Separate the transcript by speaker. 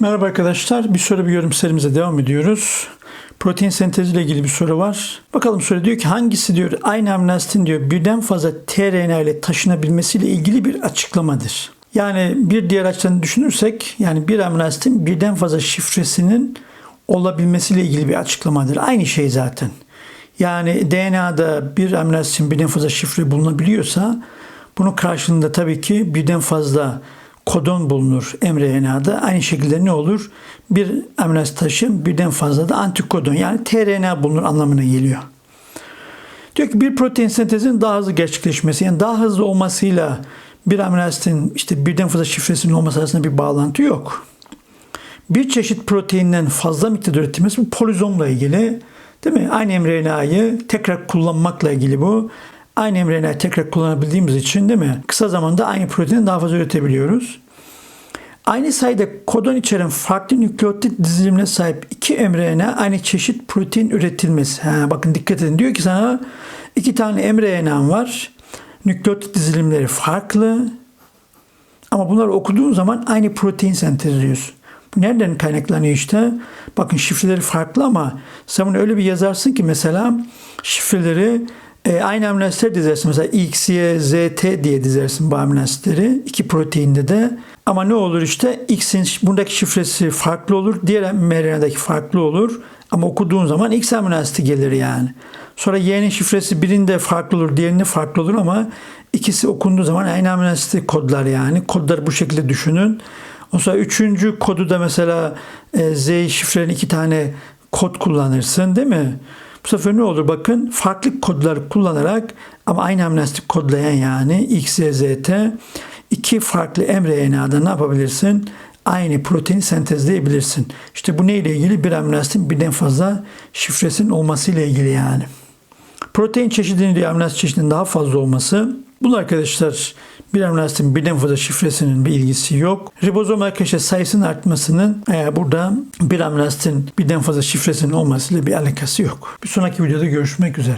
Speaker 1: Merhaba arkadaşlar. Bir soru bir yorum serimize devam ediyoruz. Protein sentezi ile ilgili bir soru var. Bakalım soru diyor ki hangisi diyor aynı amino diyor birden fazla tRNA ile taşınabilmesiyle ilgili bir açıklamadır. Yani bir diğer açıdan düşünürsek yani bir amino birden fazla şifresinin olabilmesiyle ilgili bir açıklamadır. Aynı şey zaten. Yani DNA'da bir amino birden fazla şifre bulunabiliyorsa bunun karşılığında tabii ki birden fazla kodon bulunur mRNA'da. Aynı şekilde ne olur? Bir amino asit taşıyan birden fazla da antikodon yani tRNA bulunur anlamına geliyor. Diyor ki bir protein sentezinin daha hızlı gerçekleşmesi yani daha hızlı olmasıyla bir amino asitin işte birden fazla şifresinin olması arasında bir bağlantı yok. Bir çeşit proteinden fazla miktarda üretilmesi bu polizomla ilgili. Değil mi? Aynı mRNA'yı tekrar kullanmakla ilgili bu. Aynı mRNA'yı tekrar kullanabildiğimiz için değil mi? Kısa zamanda aynı proteini daha fazla üretebiliyoruz. Aynı sayıda kodon içeren farklı nükleotit dizilimine sahip iki mRNA aynı çeşit protein üretilmesi. Ha, bakın dikkat edin. Diyor ki sana iki tane mRNA var. Nükleotit dizilimleri farklı. Ama bunları okuduğun zaman aynı protein sentezliyorsun. Nereden kaynaklanıyor işte? Bakın şifreleri farklı ama sen bunu öyle bir yazarsın ki mesela şifreleri e, aynı amino asitler dizersin. Mesela X, Y, Z, T diye dizersin bu amino asitleri. iki proteinde de. Ama ne olur işte X'in buradaki şifresi farklı olur. Diğer mRNA'daki farklı olur. Ama okuduğun zaman X amino asiti gelir yani. Sonra Y'nin şifresi birinde farklı olur, diğerinde farklı olur ama ikisi okunduğu zaman aynı amino asiti kodlar yani. Kodları bu şekilde düşünün. O sonra üçüncü kodu da mesela e, Z şifrenin iki tane kod kullanırsın değil mi? Bu sefer ne olur bakın farklı kodlar kullanarak ama aynı asit kodlayan yani X, iki farklı mRNA'da ne yapabilirsin? Aynı protein sentezleyebilirsin. İşte bu neyle ilgili? Bir amino asitin birden fazla şifresinin olmasıyla ilgili yani. Protein çeşidinin diye amino asit çeşidinin daha fazla olması. Bunun arkadaşlar asitin birden fazla şifresinin bir ilgisi yok. Ribozom arkadaşlar sayısının artmasının e, burada asitin birden fazla şifresinin olmasıyla bir alakası yok. Bir sonraki videoda görüşmek üzere.